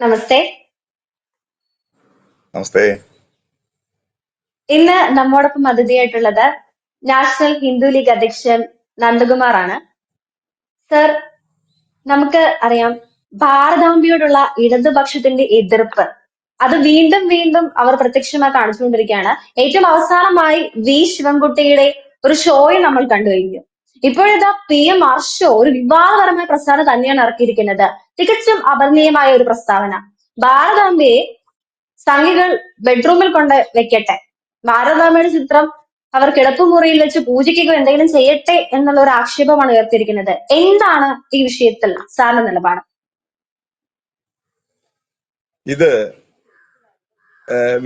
നമസ്തേ. നമസ്തേ. ഇന്ന് നമ്മോടൊപ്പം അതിഥിയായിട്ടുള്ളത് national Hindu league അധ്യക്ഷൻ നന്ദകുമാർ ആണ് സർ നമുക്ക് അറിയാം ഭാരതാംബയോടുള്ള ഇടതുപക്ഷത്തിന്റെ എതിർപ്പ്. അത് വീണ്ടും വീണ്ടും അവർ പ്രത്യക്ഷമായി കാണിച്ചുകൊണ്ടിരിക്കുകയാണ്. ഏറ്റവും അവസാനമായി വി. ശിവൻകുട്ടിയുടെ ഒരു ഷോയും നമ്മൾ കണ്ടു കഴിഞ്ഞു. ഇപ്പോഴിതാ പി എം ഹർഷോ ഒരു വിവാദപരമായ പ്രസ്താവന തന്നെയാണ് ഇറക്കിയിരിക്കുന്നത്. തികച്ചും അപർണീയമായ ഒരു പ്രസ്താവന. ഭാരതാംബയെ സംഘികൾ ബെഡ്റൂമിൽ കൊണ്ട് വെക്കട്ടെ. ഭാരതാംബയുടെ ചിത്രം അവർ കിടപ്പുമുറിയിൽ വെച്ച് പൂജിക്കുകയോ എന്തെങ്കിലും ചെയ്യട്ടെ എന്നുള്ള ഒരു ആക്ഷേപമാണ് ഉയർത്തിയിരിക്കുന്നത്. എന്താണ് ഈ വിഷയത്തിൽ സാറിന്റെ നിലപാട്? ഇത്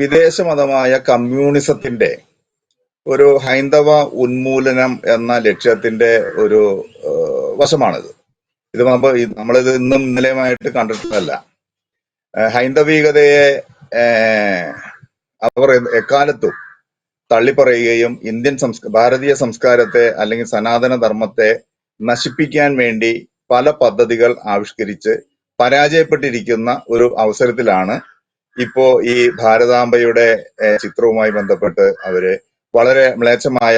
വിദേശ മതമായ കമ്മ്യൂണിസത്തിന്റെ ഒരു ഹൈന്ദവ ഉന്മൂലനം എന്ന ലക്ഷ്യത്തിന്റെ ഒരു വശമാണിത്. ഇത് നമ്മൾ നമ്മളിത് ഇന്നും ഇന്നലെയുമായിട്ട് കണ്ടിട്ടല്ല ഹൈന്ദവീകതയെ അവർ എക്കാലത്തും തള്ളിപ്പറയുകയും ഇന്ത്യൻ സംസ്ക ഭാരതീയ സംസ്കാരത്തെ അല്ലെങ്കിൽ സനാതന ധർമ്മത്തെ നശിപ്പിക്കാൻ വേണ്ടി പല പദ്ധതികൾ ആവിഷ്കരിച്ച് പരാജയപ്പെട്ടിരിക്കുന്ന ഒരു അവസരത്തിലാണ് ഇപ്പോ ഈ ഭാരതാംബയുടെ ചിത്രവുമായി ബന്ധപ്പെട്ട് അവർ വളരെ മ്ലേച്ഛമായ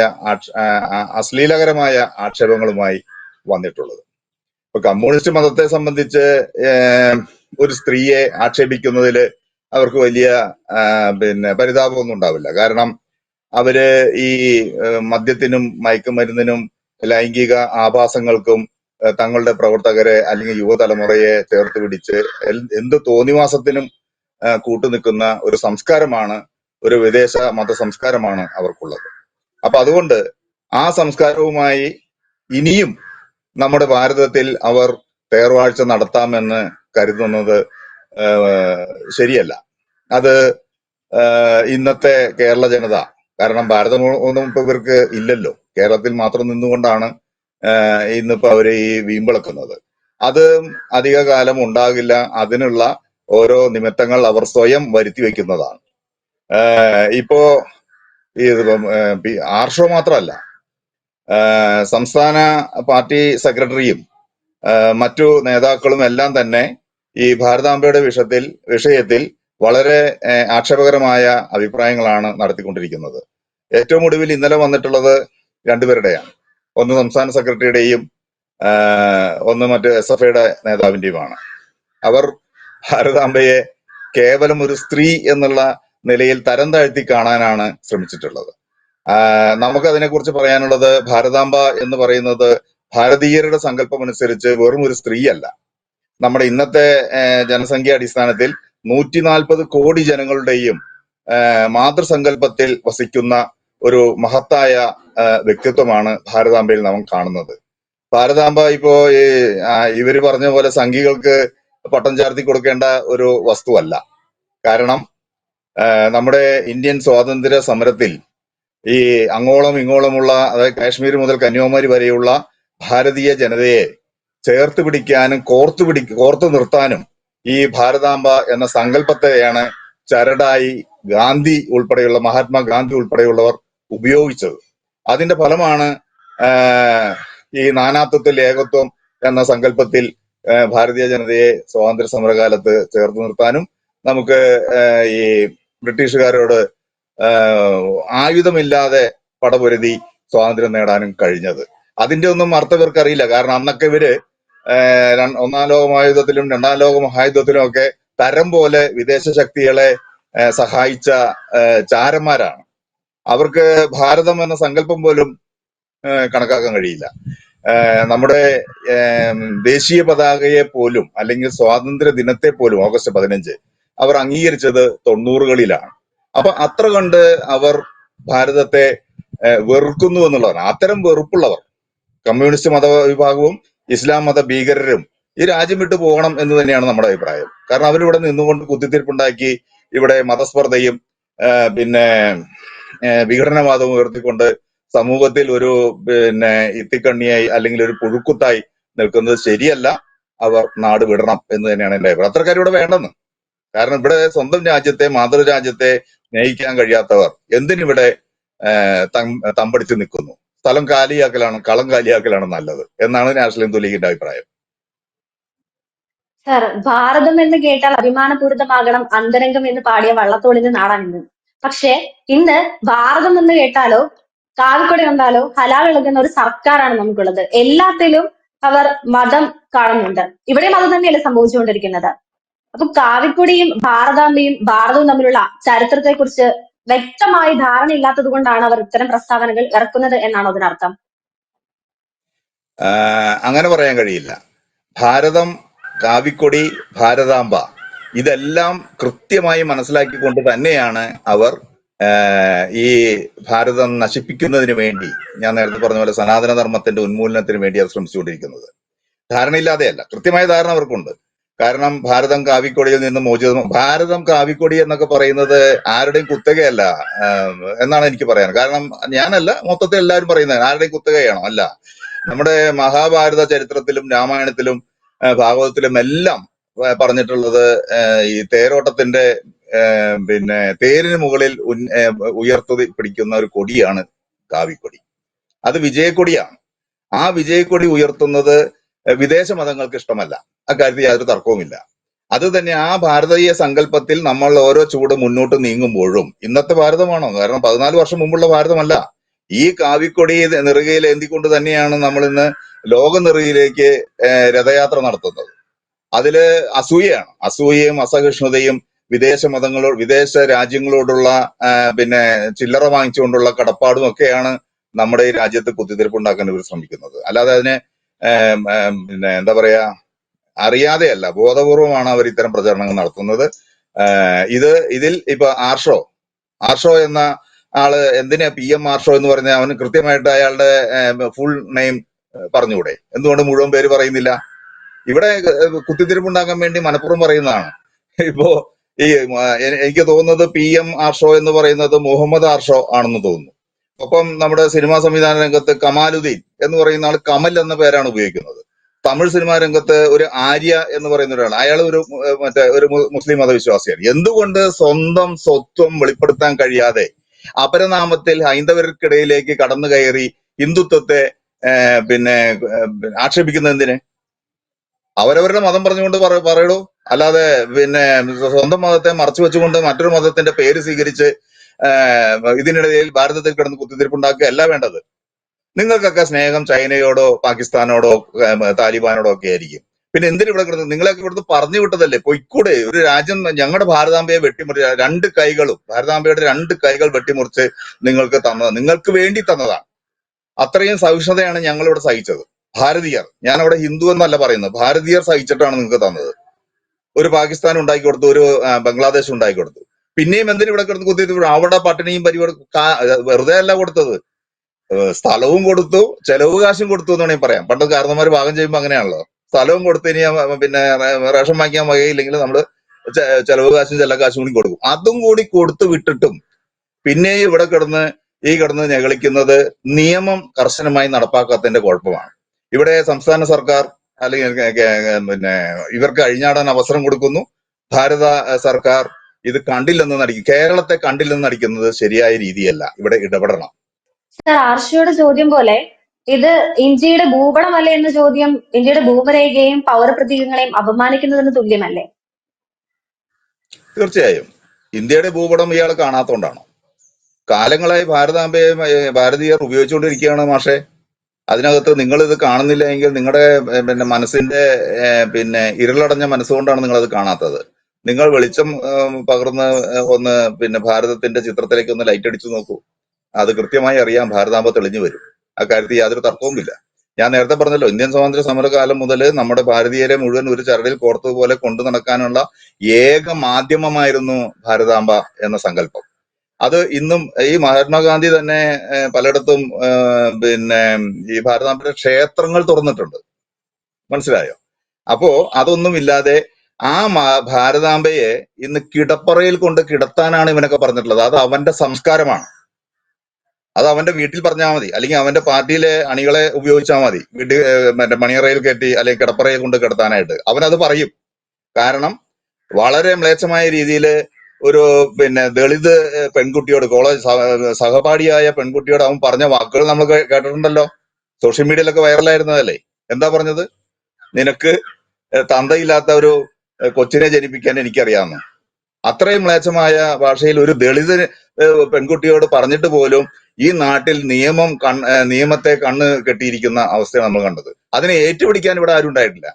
അശ്ലീലകരമായ ആക്ഷേപങ്ങളുമായി വന്നിട്ടുള്ളത്. ഇപ്പൊ കമ്മ്യൂണിസ്റ്റ് മതത്തെ സംബന്ധിച്ച് ഒരു സ്ത്രീയെ ആക്ഷേപിക്കുന്നതിൽ അവർക്ക് വലിയ പിന്നെ പരിതാപമൊന്നും ഉണ്ടാവില്ല. കാരണം അവർ ഈ മദ്യത്തിനും മയക്കുമരുന്നിനും ലൈംഗിക ആഭാസങ്ങൾക്കും തങ്ങളുടെ പ്രവർത്തകരെ അല്ലെങ്കിൽ യുവതലമുറയെ ചേർത്ത് പിടിച്ച് എന്ത് തോന്നിവാസത്തിനും കൂട്ടുനിൽക്കുന്ന ഒരു സംസ്കാരമാണ് ഒരു വിദേശ മത സംസ്കാരമാണ് അവർക്കുള്ളത്. അപ്പൊ അതുകൊണ്ട് ആ സംസ്കാരവുമായി ഇനിയും നമ്മുടെ ഭാരതത്തിൽ അവർ തേർവാഴ്ച നടത്താമെന്ന് കരുതുന്നത് ശരിയല്ല. അത് ഇന്നത്തെ കേരള ജനത കാരണം ഭാരതം ഒന്നും ഇപ്പൊ ഇവർക്ക് ഇല്ലല്ലോ. കേരളത്തിൽ മാത്രം നിന്നുകൊണ്ടാണ് ഇന്നിപ്പോ അവർ ഈ വീമ്പിളക്കുന്നത് അത് അധിക കാലം ഉണ്ടാകില്ല. അതിനുള്ള ഓരോ നിമിത്തങ്ങൾ അവർ സ്വയം വരുത്തി വെക്കുന്നതാണ് ഇപ്പോ ഇതിപ്പം, ആർഷോ മാത്രമല്ല സംസ്ഥാന പാർട്ടി സെക്രട്ടറിയും മറ്റു നേതാക്കളും എല്ലാം തന്നെ ഈ ഭാരതാംബയുടെ വിഷയത്തിൽ വിഷയത്തിൽ വളരെ ആക്ഷേപകരമായ അഭിപ്രായങ്ങളാണ് നടത്തിക്കൊണ്ടിരിക്കുന്നത്. ഏറ്റവും ഒടുവിൽ ഇന്നലെ വന്നിട്ടുള്ളത് രണ്ടുപേരുടെയാണ്. ഒന്ന് സംസ്ഥാന സെക്രട്ടറിയുടെയും ഒന്ന് മറ്റു എസ് എഫ് ഐയുടെ നേതാവിന്റെയുമാണ് അവർ ഭാരതാംബയെ കേവലം ഒരു സ്ത്രീ എന്നുള്ള നിലയിൽ തരം താഴ്ത്തി കാണാനാണ് ശ്രമിച്ചിട്ടുള്ളത്. നമുക്ക് അതിനെക്കുറിച്ച് പറയാനുള്ളത് ഭാരതാംബ എന്ന് പറയുന്നത് ഭാരതീയരുടെ സങ്കല്പം അനുസരിച്ച് വെറും ഒരു സ്ത്രീയല്ല. നമ്മുടെ ഇന്നത്തെ ജനസംഖ്യ അടിസ്ഥാനത്തിൽ നൂറ്റി നാൽപ്പത് കോടി ജനങ്ങളുടെയും മാതൃസങ്കല്പത്തിൽ വസിക്കുന്ന ഒരു മഹത്തായ വ്യക്തിത്വമാണ് ഭാരതാംബയിൽ നാം കാണുന്നത്. ഭാരതാംബ ഇപ്പോ ഈ ഇവർ പറഞ്ഞ പോലെ സംഘികൾക്ക് പട്ടം ചാർത്തി കൊടുക്കേണ്ട ഒരു വസ്തുവല്ല. കാരണം നമ്മുടെ ഇന്ത്യൻ സ്വാതന്ത്ര്യ സമരത്തിൽ ഈ അങ്ങോളം ഇങ്ങോളമുള്ള അതായത് കാശ്മീർ മുതൽ കന്യാകുമാരി വരെയുള്ള ഭാരതീയ ജനതയെ ചേർത്ത് പിടിക്കാനും കോർത്തു പിടി കോർത്തു നിർത്താനും ഈ ഭാരതാംബ എന്ന സങ്കല്പത്തെയാണ് ചരടായി ഗാന്ധി ഉൾപ്പെടെയുള്ള മഹാത്മാഗാന്ധി ഉൾപ്പെടെയുള്ളവർ ഉപയോഗിച്ചത്. അതിന്റെ ഫലമാണ് ഈ നാനാത്വത്തിൽ ഏകത്വം എന്ന സങ്കല്പത്തിൽ ഭാരതീയ ജനതയെ സ്വാതന്ത്ര്യ സമരകാലത്ത് ചേർത്ത് നിർത്താനും നമുക്ക് ഈ ബ്രിട്ടീഷുകാരോട് ആയുധമില്ലാതെ പടപൊരുതി സ്വാതന്ത്ര്യം നേടാനും കഴിഞ്ഞത്. അതിന്റെ ഒന്നും അർത്ഥം ഇവർക്ക് അറിയില്ല. കാരണം അന്നൊക്കെ ഇവർ ഒന്നാം ലോക മഹായുദ്ധത്തിലും രണ്ടാം ലോക മഹായുദ്ധത്തിലും ഒക്കെ തരം പോലെ വിദേശ ശക്തികളെ സഹായിച്ച ചാരന്മാരാണ്. അവർക്ക് ഭാരതം എന്ന സങ്കല്പം പോലും കണക്കാക്കാൻ കഴിയില്ല. നമ്മുടെ ദേശീയ പതാകയെ പോലും അല്ലെങ്കിൽ സ്വാതന്ത്ര്യ ദിനത്തെ പോലും ഓഗസ്റ്റ് പതിനഞ്ച് അവർ അംഗീകരിച്ചത് തൊണ്ണൂറുകളിലാണ്. അപ്പൊ അത്ര കണ്ട് അവർ ഭാരതത്തെ വെറുക്കുന്നു എന്നുള്ളതാണ്. അത്തരം വെറുപ്പുള്ളവർ കമ്മ്യൂണിസ്റ്റ് മത വിഭാഗവും ഇസ്ലാം മത ഭീകരരും ഈ രാജ്യം വിട്ടു പോകണം എന്ന് തന്നെയാണ് നമ്മുടെ അഭിപ്രായം. കാരണം അവരിവിടെ നിന്നുകൊണ്ട് കുത്തിത്തിരിപ്പുണ്ടാക്കി ഇവിടെ മതസ്പർദ്ധയും പിന്നെ വിഘടനവാദവും ഉയർത്തിക്കൊണ്ട് സമൂഹത്തിൽ ഒരു പിന്നെ ഇത്തിക്കണ്ണിയായി അല്ലെങ്കിൽ ഒരു പുഴുക്കുത്തായി നിൽക്കുന്നത് ശരിയല്ല. അവർ നാട് വിടണം എന്ന് തന്നെയാണ് എന്റെ അഭിപ്രായം. അത്രക്കാർ ഇവിടെ വേണ്ടെന്ന്. കാരണം ഇവിടെ സ്വന്തം രാജ്യത്തെ മാതൃരാജ്യത്തെ സ്നേഹിക്കാൻ കഴിയാത്തവർ എന്തിനിവിടെ തമ്പടിച്ച് നിൽക്കുന്നു? സ്ഥലം കാലിയാക്കലാണ് കളം കാലിയാക്കലാണ് നല്ലത് എന്നാണ് നാഷണൽ ഹിന്ദു ലീഗിന്റെ അഭിപ്രായം. സർ ഭാരതം എന്ന് കേട്ടാൽ അഭിമാനപൂരിതമാകണം അന്തരംഗം എന്ന് പാടിയ വള്ളത്തോളിന്റെ നാടാണ് ഇന്ന്. പക്ഷേ ഇന്ന് ഭാരതം എന്ന് കേട്ടാലോ കാവിക്കൊടി കണ്ടാലോ ഹലാൽ ഇളകുന്ന ഒരു സർക്കാരാണ് നമുക്കുള്ളത്. എല്ലാത്തിലും അവർ മതം കാണുന്നുണ്ട്. ഇവിടെ മതം തന്നെയല്ലേ സംഭവിച്ചുകൊണ്ടിരിക്കുന്നത്. അപ്പൊ കാവിക്കുടിയും ഭാരതാംബയും ഭാരതവും തമ്മിലുള്ള ചരിത്രത്തെ കുറിച്ച് വ്യക്തമായി ധാരണയില്ലാത്തത് കൊണ്ടാണ് അവർ ഇത്തരം പ്രസ്താവനകൾ ഇറക്കുന്നത് എന്നാണോ അതിനർത്ഥം. അങ്ങനെ പറയാൻ കഴിയില്ല. ഭാരതം കാവിക്കൊടി ഭാരതാംബ ഇതെല്ലാം കൃത്യമായി മനസ്സിലാക്കിക്കൊണ്ട് തന്നെയാണ് അവർ ഈ ഭാരതം നശിപ്പിക്കുന്നതിന് വേണ്ടി ഞാൻ നേരത്തെ പറഞ്ഞ പോലെ സനാതന ധർമ്മത്തിന്റെ ഉന്മൂലനത്തിന് വേണ്ടി അവർ ശ്രമിച്ചുകൊണ്ടിരിക്കുന്നത്. ധാരണയില്ലാതെയല്ല കൃത്യമായ ധാരണ അവർക്കുണ്ട്. കാരണം ഭാരതം കാവിക്കൊടിയിൽ നിന്ന് മോചിതം. ഭാരതം കാവിക്കൊടി എന്നൊക്കെ പറയുന്നത് ആരുടെയും കുത്തകയല്ല. എന്നാണ് എനിക്ക് പറയാൻ. കാരണം ഞാനല്ല മൊത്തത്തിൽ എല്ലാവരും പറയുന്നത് ആരുടെയും കുത്തകയാണോ? അല്ല. നമ്മുടെ മഹാഭാരത ചരിത്രത്തിലും രാമായണത്തിലും ഭാഗവതത്തിലും എല്ലാം പറഞ്ഞിട്ടുള്ളത് ഈ തേരോട്ടത്തിന്റെ പിന്നെ തേരിന് മുകളിൽ ഉയർത്തി പിടിക്കുന്ന ഒരു കൊടിയാണ് കാവിക്കൊടി. അത് വിജയക്കൊടിയാണ്. ആ വിജയക്കൊടി ഉയർത്തുന്നത് വിദേശ മതങ്ങൾക്ക് ഇഷ്ടമല്ല. അക്കാര്യത്തിൽ യാതൊരു തർക്കവുമില്ല. അത് തന്നെ ആ ഭാരതീയ സങ്കല്പത്തിൽ നമ്മൾ ഓരോ ചൂട് മുന്നോട്ട് നീങ്ങുമ്പോഴും ഇന്നത്തെ ഭാരതമാണോ? കാരണം പതിനാല് വർഷം മുമ്പുള്ള ഭാരതമല്ല. ഈ കാവിക്കൊടി നെറുകയിൽ എന്തിക്കൊണ്ട് തന്നെയാണ് നമ്മൾ ഇന്ന് ലോക നെറുകയിലേക്ക് രഥയാത്ര നടത്തുന്നത്. അതിൽ അസൂയയാണ്. അസൂയയും അസഹിഷ്ണുതയും വിദേശ മതങ്ങളോ വിദേശ രാജ്യങ്ങളോടുള്ള പിന്നെ ചില്ലറ വാങ്ങിച്ചുകൊണ്ടുള്ള കടപ്പാടും ഒക്കെയാണ് നമ്മുടെ ഈ രാജ്യത്ത് കുത്തിത്തിരിപ്പുണ്ടാക്കാൻ ഇവർ ശ്രമിക്കുന്നത്. അല്ലാതെ അതിനെ പിന്നെ എന്താ പറയാ അറിയാതെയല്ല ബോധപൂർവമാണ് അവർ ഇത്തരം പ്രചരണങ്ങൾ നടത്തുന്നത്. ഇത് ഇതിൽ ഇപ്പൊ ആർഷോ ആർഷോ എന്ന ആൾ എന്തിനാ പി എം ആർഷോ എന്ന് പറഞ്ഞ അവന് കൃത്യമായിട്ട് അയാളുടെ ഫുൾ നെയിം പറഞ്ഞുകൂടെ? എന്തുകൊണ്ട് മുഴുവൻ പേര് പറയുന്നില്ല? ഇവിടെ കുത്തിത്തിരിപ്പുണ്ടാക്കാൻ വേണ്ടി മനഃപൂർവം പറയുന്നതാണ്. ഇപ്പോ ഈ എനിക്ക് തോന്നുന്നത് പി എം ആർഷോ എന്ന് പറയുന്നത് മുഹമ്മദ് ആർഷോ ആണെന്ന് തോന്നുന്നു. ഒപ്പം നമ്മുടെ സിനിമാ സംവിധാന രംഗത്ത് കമാലുദ്ദീൻ എന്ന് പറയുന്ന ആൾ കമൽ എന്ന പേരാണ് ഉപയോഗിക്കുന്നത്. തമിഴ് സിനിമാ രംഗത്ത് ഒരു ആര്യ എന്ന് പറയുന്ന ഒരാൾ അയാൾ ഒരു മറ്റേ ഒരു മുസ്ലിം മതവിശ്വാസിയാണ്. എന്തുകൊണ്ട് സ്വന്തം സ്വത്വം വെളിപ്പെടുത്താൻ കഴിയാതെ അപരനാമത്തിൽ ഹൈന്ദവർക്കിടയിലേക്ക് കടന്നു കയറി ഹിന്ദുത്വത്തെ പിന്നെ ഏഹ്, ആക്ഷേപിക്കുന്നത് എന്തിന്? അവരവരുടെ മതം പറഞ്ഞുകൊണ്ട് പറയുള്ളൂ അല്ലാതെ പിന്നെ സ്വന്തം മതത്തെ മറച്ചു വെച്ചുകൊണ്ട് മറ്റൊരു മതത്തിന്റെ പേര് സ്വീകരിച്ച് ഇതിനിടയിൽ ഭാരതത്തിൽ കിടന്ന് കുത്തിത്തിരിപ്പുണ്ടാക്കുക അല്ല വേണ്ടത്. നിങ്ങൾക്കൊക്കെ സ്നേഹം ചൈനയോടോ പാകിസ്ഥാനോടോ താലിബാനോടോ ഒക്കെ ആയിരിക്കും. പിന്നെ എന്തിനു ഇവിടെ കിടന്ന് നിങ്ങളൊക്കെ ഇവിടുന്ന് പറഞ്ഞു വിട്ടതല്ലേ? പൊയ്ക്കൂടെ ഒരു രാജ്യം ഞങ്ങളുടെ ഭാരതാംബയെ വെട്ടിമുറിച്ച രണ്ട് കൈകളും ഭാരതാംബയുടെ രണ്ട് കൈകൾ വെട്ടിമുറിച്ച് നിങ്ങൾക്ക് തന്നത് നിങ്ങൾക്ക് വേണ്ടി തന്നതാണ്. അത്രയും സഹിഷ്ണുതയാണ് ഞങ്ങളിവിടെ സഹിച്ചത്. ഭാരതീയർ ഞാൻ അവിടെ ഹിന്ദു എന്നല്ല പറയുന്നത്. ഭാരതീയർ സഹിച്ചിട്ടാണ് നിങ്ങൾക്ക് തന്നത്. ഒരു പാകിസ്ഥാൻ ഉണ്ടാക്കി കൊടുത്തു ഒരു ബംഗ്ലാദേശ് ഉണ്ടാക്കി കൊടുത്തു. പിന്നെയും എന്തിനു ഇവിടെ കിടന്ന് കുത്തിയിട്ട് അവിടെ പട്ടിണിയും പരിപാടി വെറുതെ അല്ല കൊടുത്തത്. സ്ഥലവും കൊടുത്തു ചെലവ് കാശും കൊടുത്തു എന്ന് വേണമെങ്കിൽ പറയാം. പണ്ട് കാരണന്മാർ ഭാഗം ചെയ്യുമ്പോൾ അങ്ങനെയാണല്ലോ. സ്ഥലവും കൊടുത്തു ഇനി പിന്നെ റേഷൻ വാങ്ങിക്കാൻ വകയില്ലെങ്കിൽ നമ്മൾ ചെലവ് കാശും ചെല്ല കാശും കൂടി കൊടുക്കും. അതും കൂടി കൊടുത്തു വിട്ടിട്ടും പിന്നെ ഇവിടെ കിടന്ന് ഈ കിടന്ന് ഞെകളിക്കുന്നത് നിയമം കർശനമായി നടപ്പാക്കാത്തതിന്റെ കുഴപ്പമാണ്. ഇവിടെ സംസ്ഥാന സർക്കാർ അല്ലെങ്കിൽ പിന്നെ ഇവർക്ക് അഴിഞ്ഞാടാൻ അവസരം കൊടുക്കുന്നു. ഭാരത സർക്കാർ ഇത് കണ്ടില്ലെന്ന് നടിക്കും. കേരളത്തെ കണ്ടില്ലെന്ന് നടിക്കുന്നത് ശരിയായ രീതിയല്ല. ഇവിടെ ഇടപെടണം. സർ ആർഷിയുടെ ചോദ്യം പോലെ ഇത് ഇന്ത്യയുടെ ഭൂപടമല്ലേ എന്ന ചോദ്യം ഇന്ത്യയുടെ ഭൂപരേഖയെയും പൗരപ്രതീകങ്ങളെയും അപമാനിക്കുന്നതിന് തുല്യമല്ലേ? തീർച്ചയായും. ഇന്ത്യയുടെ ഭൂപടം ഇയാൾ കാണാത്തോണ്ടാണോ? കാലങ്ങളായി ഭാരതാംബയെ ഭാരതീയർ ഉപയോഗിച്ചുകൊണ്ടിരിക്കുകയാണ് മാഷെ. അതിനകത്ത് നിങ്ങൾ ഇത് കാണുന്നില്ല എങ്കിൽ നിങ്ങളുടെ പിന്നെ മനസ്സിന്റെ പിന്നെ ഇരുളടഞ്ഞ മനസ്സുകൊണ്ടാണ് നിങ്ങൾ അത് കാണാത്തത്. നിങ്ങൾ വെളിച്ചം പകർന്ന് ഒന്ന് പിന്നെ ഭാരതത്തിന്റെ ചിത്രത്തിലേക്ക് ഒന്ന് ലൈറ്റ് അടിച്ചു നോക്കൂ. അത് കൃത്യമായി അറിയാം ഭാരതാമ്പ തെളിഞ്ഞു വരും. അക്കാര്യത്തിൽ യാതൊരു തർക്കവുമില്ല ഞാൻ നേരത്തെ പറഞ്ഞല്ലോ ഇന്ത്യൻ സ്വാതന്ത്ര്യ സമരകാലം മുതൽ നമ്മുടെ ഭാരതീയരെ മുഴുവൻ ഒരു ചരടിൽ കോർത്തതുപോലെ കൊണ്ടു നടക്കാനുള്ള ഏക മാധ്യമമായിരുന്നു ഭാരതാംബ എന്ന സങ്കല്പം. അത് ഇന്നും ഈ മഹാത്മാഗാന്ധി തന്നെ പലയിടത്തും പിന്നെ ഈ ഭാരതാംബയുടെ ക്ഷേത്രങ്ങൾ തുറന്നിട്ടുണ്ട്. മനസ്സിലായോ? അപ്പോ അതൊന്നും ഇല്ലാതെ ആ മാ- ഭാരതാംബയെ ഇന്ന് കിടപ്പറയിൽ കൊണ്ട് കിടത്താനാണ് ഇവനൊക്കെ പറഞ്ഞിട്ടുള്ളത്. അത് അവന്റെ സംസ്കാരമാണ്. അത് അവന്റെ വീട്ടിൽ പറഞ്ഞാൽ മതി. അല്ലെങ്കിൽ അവന്റെ പാർട്ടിയിലെ അണികളെ ഉപയോഗിച്ചാൽ മതി. വീട്ടിൽ മറ്റേ മണിയറയിൽ കെട്ടി അല്ലെങ്കിൽ കിടപ്പറയിൽ കൊണ്ട് കിടത്താനായിട്ട്. അവൻ അത് പറയും. കാരണം വളരെ മ്ലേച്ഛമായ രീതിയിൽ ഒരു പിന്നെ ദളിത് പെൺകുട്ടിയോട് കോളേജ് സഹ- സഹപാഠിയായ പെൺകുട്ടിയോട് അവൻ പറഞ്ഞ വാക്കുകൾ നമ്മൾ കേട്ടിട്ടുണ്ടല്ലോ. സോഷ്യൽ മീഡിയയിലൊക്കെ വൈറലായിരുന്നതല്ലേ? എന്താ പറഞ്ഞത്? നിനക്ക് തന്തയില്ലാത്ത ഒരു കൊച്ചിനെ ജനിപ്പിക്കാൻ എനിക്കറിയാമെന്ന് അത്രയും മ്ലേച്ഛമായ ഭാഷയിൽ ഒരു ദളിത് പെൺകുട്ടിയോട് പറഞ്ഞിട്ട് പോലും ഈ നാട്ടിൽ നിയമം കൺ നിയമത്തെ കണ്ണ് കെട്ടിയിരിക്കുന്ന അവസ്ഥയാണ് നമ്മൾ കണ്ടത്. അതിനെ ഏറ്റുപിടിക്കാൻ ഇവിടെ ആരും ഉണ്ടായിട്ടില്ല.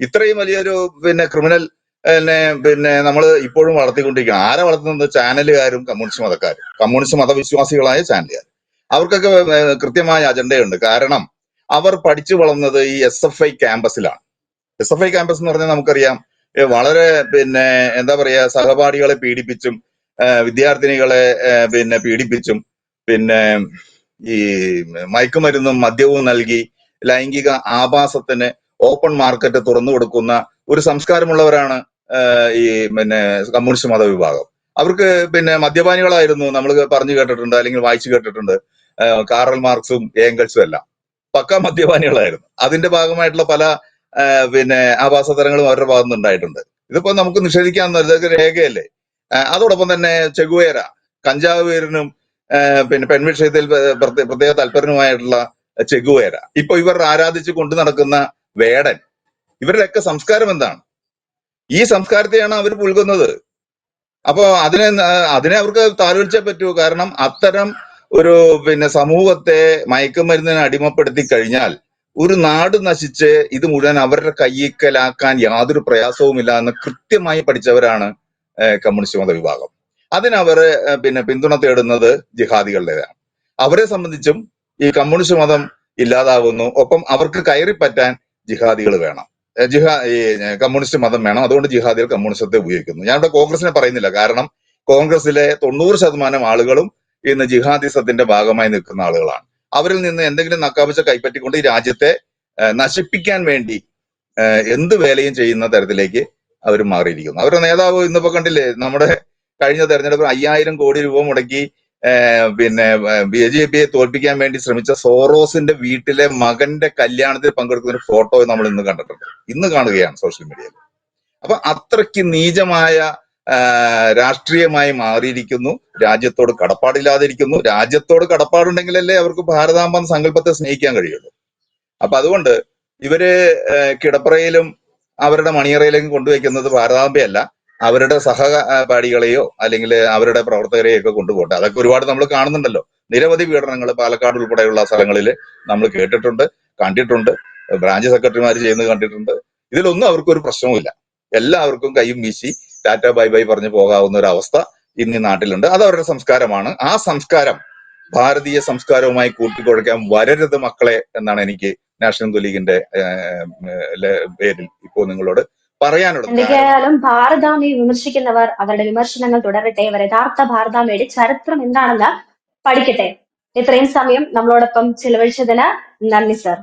ഇത്രയും വലിയൊരു പിന്നെ ക്രിമിനൽ പിന്നെ പിന്നെ നമ്മൾ ഇപ്പോഴും വളർത്തിക്കൊണ്ടിരിക്കുകയാണ്. ആരെ വളർത്തുന്നത്? ചാനലുകാരും കമ്മ്യൂണിസ്റ്റ് മതക്കാരും. കമ്മ്യൂണിസ്റ്റ് മതവിശ്വാസികളായ ചാനലുകാർ. അവർക്കൊക്കെ കൃത്യമായ അജണ്ടയുണ്ട്. കാരണം അവർ പഠിച്ചു വളർന്നത് ഈ എസ് എഫ് ഐ ക്യാമ്പസിലാണ്. എസ് എഫ് ഐ ക്യാമ്പസ് എന്ന് പറഞ്ഞാൽ നമുക്കറിയാം വളരെ പിന്നെ എന്താ പറയാ സഹപാഠികളെ പീഡിപ്പിച്ചും വിദ്യാർത്ഥിനികളെ പിന്നെ പീഡിപ്പിച്ചും പിന്നെ ഈ മയക്കുമരുന്നും മദ്യവും നൽകി ലൈംഗിക ആഭാസത്തിന് ഓപ്പൺ മാർക്കറ്റ് തുറന്നു കൊടുക്കുന്ന ഒരു സംസ്കാരമുള്ളവരാണ് ഈ പിന്നെ കമ്മ്യൂണിസ്റ്റ് മതവിഭാഗം. അവർക്ക് പിന്നെ മദ്യപാനികളായിരുന്നു നമ്മൾ പറഞ്ഞു കേട്ടിട്ടുണ്ട് അല്ലെങ്കിൽ വായിച്ചു കേട്ടിട്ടുണ്ട് കാറൽ മാർക്സും ഏംഗൽസും എല്ലാം. പക്ക മദ്യപാനികളായിരുന്നു. അതിന്റെ ഭാഗമായിട്ടുള്ള പല പിന്നെ ആഭാസതരങ്ങളും അവരുടെ ഭാഗത്തുനിന്ന് ഉണ്ടായിട്ടുണ്ട്. ഇതിപ്പോ നമുക്ക് നിഷേധിക്കാൻ ഇതൊക്കെ രേഖയല്ലേ? അതോടൊപ്പം തന്നെ ചെഗുവേര കഞ്ചാവ് പേരിനും പിന്നെ പെൺവിഷയത്തിൽ പ്രത്യേക താല്പര്യനുമായിട്ടുള്ള ചെഗുവേര. ഇപ്പൊ ഇവർ ആരാധിച്ചു കൊണ്ടു നടക്കുന്ന വേടൻ ഇവരുടെയൊക്കെ സംസ്കാരം എന്താണ്? ഈ സംസ്കാരത്തെയാണ് അവർ പുൽകുന്നത്. അപ്പോ അതിനെ അതിനെ അവർക്ക് താലോലിച്ചേ പറ്റൂ. കാരണം അത്തരം ഒരു പിന്നെ സമൂഹത്തെ മയക്കുമരുന്നിന് അടിമപ്പെടുത്തി കഴിഞ്ഞാൽ ഒരു നാട് നശിച്ച് ഇത് മുഴുവൻ അവരുടെ കയ്യിക്കലാക്കാൻ യാതൊരു പ്രയാസവുമില്ല എന്ന് കൃത്യമായി പഠിച്ചവരാണ് കമ്മ്യൂണിസ്റ്റ് മതവിഭാഗം അതിനവർ പിന്നെ പിന്തുണ തേടുന്നത് ജിഹാദികളുടേതാണ്. അവരെ സംബന്ധിച്ചും ഈ കമ്മ്യൂണിസ്റ്റ് മതം ഇല്ലാതാകുന്നു. ഒപ്പം അവർക്ക് കയറി പറ്റാൻ ജിഹാദികൾ വേണം. ജിഹാ ഈ കമ്മ്യൂണിസ്റ്റ് മതം വേണം. അതുകൊണ്ട് ജിഹാദികൾ കമ്മ്യൂണിസത്തെ ഉപയോഗിക്കുന്നു. ഞാനിവിടെ കോൺഗ്രസിനെ പറയുന്നില്ല. കാരണം കോൺഗ്രസിലെ തൊണ്ണൂറ് ശതമാനം ആളുകളും ഇന്ന് ജിഹാദിസത്തിന്റെ ഭാഗമായി നിൽക്കുന്ന ആളുകളാണ്. അവരിൽ നിന്ന് എന്തെങ്കിലും നക്കാപിച്ച കൈപ്പറ്റിക്കൊണ്ട് ഈ രാജ്യത്തെ നശിപ്പിക്കാൻ വേണ്ടി എന്ത് വേലയും ചെയ്യുന്ന തരത്തിലേക്ക് അവർ മാറിയിരിക്കുന്നു. അവരുടെ നേതാവ് ഇന്നിപ്പോ കണ്ടില്ലേ നമ്മുടെ കഴിഞ്ഞ തെരഞ്ഞെടുപ്പിൽ അയ്യായിരം കോടി രൂപ മുടക്കി പിന്നെ ബി ജെ പിയെ തോൽപ്പിക്കാൻ വേണ്ടി ശ്രമിച്ച സോറോസിന്റെ വീട്ടിലെ മകന്റെ കല്യാണത്തിൽ പങ്കെടുക്കുന്ന ഒരു ഫോട്ടോ നമ്മൾ ഇന്ന് കണ്ടിട്ടുണ്ട്. ഇന്ന് കാണുകയാണ് സോഷ്യൽ മീഡിയയിൽ. അപ്പൊ അത്രയ്ക്ക് നീചമായ രാഷ്ട്രീയമായി മാറിയിരിക്കുന്നു. രാജ്യത്തോട് കടപ്പാടില്ലാതിരിക്കുന്നു. രാജ്യത്തോട് കടപ്പാടുണ്ടെങ്കിലല്ലേ അവർക്ക് ഭാരതാമ്പ സങ്കല്പത്തെ സ്നേഹിക്കാൻ കഴിയുള്ളൂ. അപ്പൊ അതുകൊണ്ട് ഇവർ കിടപ്പറയിലും അവരുടെ മണിയറയിലേക്കും കൊണ്ടുവയ്ക്കുന്നത് ഭാരതാംബയല്ല. അവരുടെ സഹപാഠികളെയോ അല്ലെങ്കിൽ അവരുടെ പ്രവർത്തകരെയോ ഒക്കെ കൊണ്ടുപോകട്ടെ. അതൊക്കെ ഒരുപാട് നമ്മൾ കാണുന്നുണ്ടല്ലോ. നിരവധി പീഡനങ്ങൾ പാലക്കാട് ഉൾപ്പെടെയുള്ള സ്ഥലങ്ങളിൽ നമ്മൾ കേട്ടിട്ടുണ്ട് കണ്ടിട്ടുണ്ട്. ബ്രാഞ്ച് സെക്രട്ടറിമാർ ചെയ്യുന്നത് കണ്ടിട്ടുണ്ട്. ഇതിലൊന്നും അവർക്കൊരു പ്രശ്നവുമില്ല. എല്ലാവർക്കും കൈയും വീശി ടാറ്റ ബൈ ബൈ പറഞ്ഞു പോകാവുന്ന ഒരു അവസ്ഥ ഇന്ന് നാട്ടിലുണ്ട്. അത് അവരുടെ സംസ്കാരമാണ്. ആ സംസ്കാരം ഭാരതീയ സംസ്കാരവുമായി കൂട്ടിക്കുഴയ്ക്കാൻ വരരുത് മക്കളെ എന്നാണ് എനിക്ക് നാഷണൽ ലീഗിന്റെ പേരിൽ ഇപ്പോൾ നിങ്ങളോട് പറയാനുള്ളത്. എന്തൊക്കെയായാലും ഭാരതാമി വിമർശിക്കുന്നവർ അവരുടെ വിമർശനങ്ങൾ തുടരട്ടെ. ഇവർ യഥാർത്ഥ ഭാരതാമിയുടെ ചരിത്രം എന്താണെന്ന് പഠിക്കട്ടെ. ഇത്രയും സമയം നമ്മളോടൊപ്പം ചിലവഴിച്ചതിന് നന്ദി സർ.